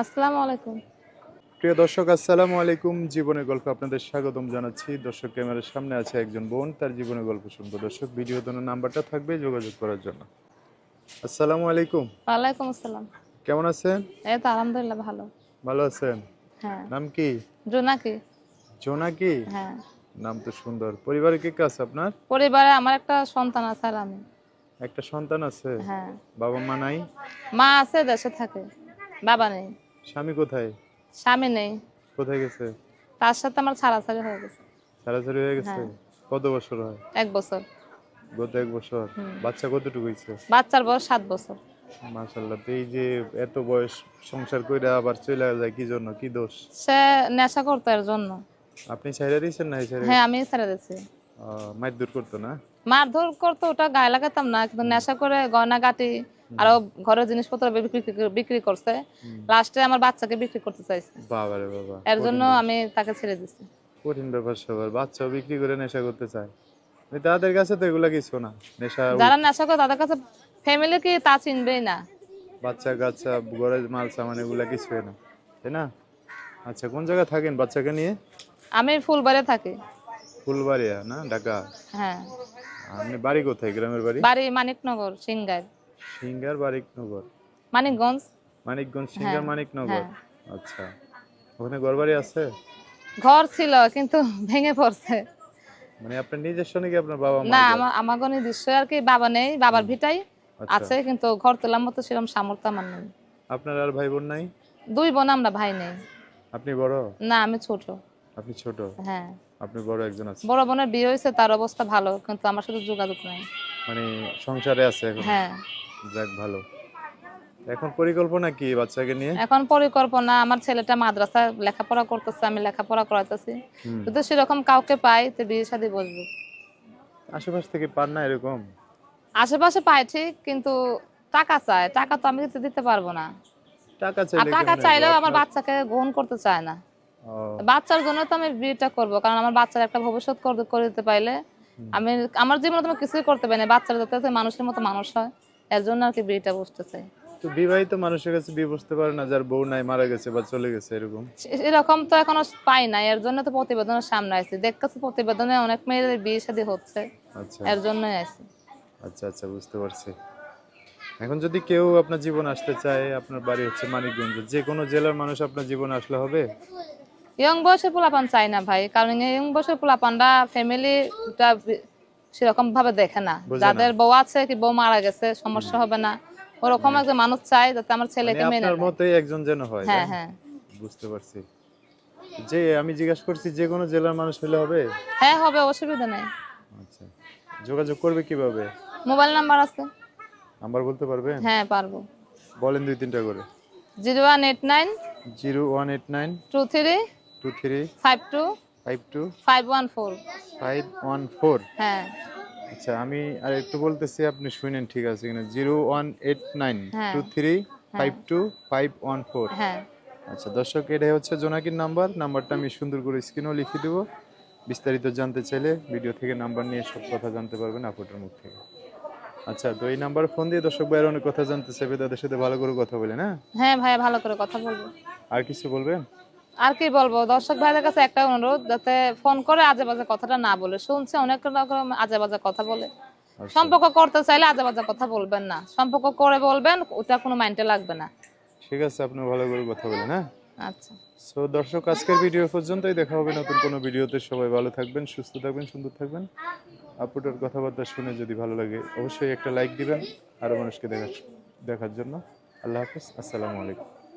আসসালামু আলাইকুম। প্রিয় দর্শক আসসালামু আলাইকুম। জীবনের গল্প আপনাদের স্বাগতম জানাচ্ছি। দর্শক ক্যামেরার সামনে আছে একজন বোন তার জীবনের গল্প শুনব। দর্শক ভিডিও দোনো নাম্বারটা থাকবে যোগাযোগ করার জন্য। আসসালামু আলাইকুম। ওয়ালাইকুম আসসালাম। কেমন আছেন? এই তো আলহামদুলিল্লাহ ভালো। ভালো আছেন? হ্যাঁ। নাম কি? জোনাকি। জোনাকি হ্যাঁ। নাম তো সুন্দর। পরিবারে কে কে আছে আপনার? পরিবারে আমার একটা সন্তান আছে আর আমি। একটা সন্তান আছে? হ্যাঁ। বাবা মা নাই? মা আছে দেশে থাকে। বাবা নেই। স্বামী কোথায়? স্বামী নেই। কোথায় গেছে? তার সাথে আমার ছাড়াছাড়ি হয়ে গেছে। ছাড়াছাড়ি হয়ে গেছে? হ্যাঁ। কত বছর হয়? এক বছর। গত এক বছর? বাচ্চা কতটুকু হয়েছে? বাচ্চার বয়স সাত বছর। এই যে এত বয়স সংসার কইরা আবার চলে যায় কি জন্য? কি দোষ? সে নেশা করতো এর জন্য। আপনি ছাইরা দিয়েছেন না ছেড়ে? হ্যাঁ আমি ছেড়ে দিচ্ছি মাইর দূর করতো না? মারধর করতো ওটা গায়ে লাগাতাম না কিন্তু নেশা করে গয়না গাটি আরও ঘরের জিনিসপত্র বিক্রি করছে। লাস্টে আমার বাচ্চাকে বিক্রি করতে চাইছে। বাবা রে বাবা এর জন্য আমি তাকে ছেড়ে দিচ্ছি কঠিন ব্যাপার সবার। বাচ্চাও বিক্রি করে নেশা করতে চায়। তাদের কাছে তো এগুলা কিছু না। নেশা যারা নেশা করে তাদের কাছে ফ্যামিলি কি তা চিনবেই না। বাচ্চা কাচ্চা ঘরে মাল সামান এগুলা কিছুই না। তাই না? আচ্ছা কোন জায়গায় থাকেন বাচ্চাকে নিয়ে? আমি ফুলবাড়ি থাকি। ফুলবাড়িয়া না? ঢাকা? হ্যাঁ। আপনি বাড়ি কোথায়? গ্রামের বাড়ি? বাড়ি মানিকনগর সিংগার সিঙ্গার বারিকনগর। মানিকগঞ্জ? মানিকগঞ্জ সিঙ্গার হ্যাঁ, মানিকনগর? হ্যাঁ। আচ্ছা। ওখানে ঘর বাড়ি আছে? ঘর ছিল কিন্তু ভেঙে পড়ছে। মানে আপনার নিজস্ব নাকি আপনার বাবা না আমার আমার কোনো দৃশ্য আর কি বাবা নেই বাবার ভিটাই আচ্ছা। আছে কিন্তু ঘর তোলার মতো সেরকম সামর্থ্য আমার নেই। আপনার আর ভাই বোন নাই? দুই বোন আমরা ভাই নেই। আপনি বড়? না আমি ছোট। আপনি ছোট? হ্যাঁ। আপনি বড় একজন আছে বড় বোনের বিয়ে হয়েছে তার অবস্থা ভালো কিন্তু আমার সাথে যোগাযোগ নাই। মানে সংসারে আছে এখন? হ্যাঁ। যাক ভালো। এখন পরিকল্পনা কি বাচ্চাকে নিয়ে? এখন পরিকল্পনা আমার ছেলেটা মাদ্রাসা লেখাপড়া করতেছে আমি লেখাপড়া করাইতেছি। যদি সেরকম কাউকে পাই তো বিয়ে শাদী বসবো। আশেপাশ থেকে পান না এরকম? আশেপাশে পাই ঠিক কিন্তু টাকা চায়। টাকা তো আমি দিতে পারব না। টাকা চাইলে টাকা চাইলেও আমার বাচ্চাকে গ্রহণ করতে চায় না। বাচ্চার জন্য তো আমি বিয়েটা করব কারণ আমার বাচ্চার একটা ভবিষ্যৎ করে- দিতে পাইলে আমি আমার জীবনে তুমি কিছুই করতে পারি না। বাচ্চারা যাতে মানুষের মতো মানুষ হয়। এর জন্য আর কি বিয়েটা বসতে চাই তো বিবাহিত মানুষের কাছে বিয়ে বসতে পারে না যার বউ নাই মারা গেছে বা চলে গেছে এরকম? এরকম তো এখনও পাই না এর জন্য তো প্রতিবেদনের সামনে আছি দেখতেছি প্রতিবেদনে অনেক মেয়েদের বিয়ে শাদী হচ্ছে আচ্ছা। এর জন্যই আছি আচ্ছা আচ্ছা বুঝতে পারছি। এখন যদি কেউ আপনার জীবন আসতে চায় আপনার বাড়ি হচ্ছে মানিকগঞ্জ যে কোনো জেলার মানুষ আপনার জীবন আসলে হবে? ইয়ং বয়সের পোলাপান চাই না ভাই কারণ ইয়ং বয়সের পোলাপানরা ফ্যামিলি সেরকম ভাবে দেখে না। যাদের বউ আছে কি বউ মারা গেছে সমস্যা হবে না। ওরকম একজন মানুষ চাই যাতে আমার ছেলেকে মানে মেনে আপনার মতোই একজন যেন হয় হ্যাঁ হ্যাঁ। বুঝতে পারছি। যে আমি জিজ্ঞেস করছি যে কোনো জেলার মানুষ হলে হবে? হ্যাঁ হবে অসুবিধা নাই। আচ্ছা। যোগাযোগ করবে কীভাবে? মোবাইল নাম্বার আছে। নাম্বার বলতে পারবেন? হ্যাঁ পারব। বলেন দুই তিনটা করে। 0189 0189 23 23 52 five two? Five one four. Five one four? হ্যাঁ। আচ্ছা আমি আর একটু বলতেছি আপনি শুনেন ঠিক আছে কিনা। জিরো ওয়ান এইট নাইন হ্যাঁ। Two three five two five one four. হ্যাঁ। আচ্ছা দর্শক এটাই হচ্ছে জোনাকির নাম্বার। নাম্বারটা আমি সুন্দর করে স্ক্রিনেও লিখে দেবো। বিস্তারিত জানতে চাইলে ভিডিও থেকে নাম্বার নিয়ে সব কথা জানতে পারবেন আপুটার মুখ থেকে। আচ্ছা তো এই নাম্বার ফোন দিয়ে দর্শক ভাইয়ের অনেক কথা জানতে চাইবে তাদের সাথে ভালো করে কথা বলে না হ্যাঁ ভাইয়া ভালো করে কথা বলব। আর কিছু বলবেন? আর কি বলব? দর্শক ভাইদের কাছে একটা অনুরোধ যাতে ফোন করে আজে বাজে কথাটা না বলে। শুনছে অনেক রকম আজে বাজে কথা বলে। আচ্ছা, সম্পর্ক করতে চাইলে আজে বাজে কথা বলবেন না। সম্পর্ক করে বলবেন ওটা কোনো মাইন্ডে লাগবে না। ঠিক আছে আপনি ভালো করে কথা বলেন হ্যাঁ? আচ্ছা। সো দর্শক আজকের ভিডিও পর্যন্তই। দেখা হবে নতুন কোনো ভিডিওতে। সবাই ভালো থাকবেন সুস্থ থাকবেন সুন্দর থাকবেন। আপুটার কথাবার্তা শুনে যদি ভালো লাগে অবশ্যই একটা লাইক দিবেন আরও মানুষকে দেখার দেখার জন্য। আল্লাহ হাফিজ আসসালামু আলাইকুম।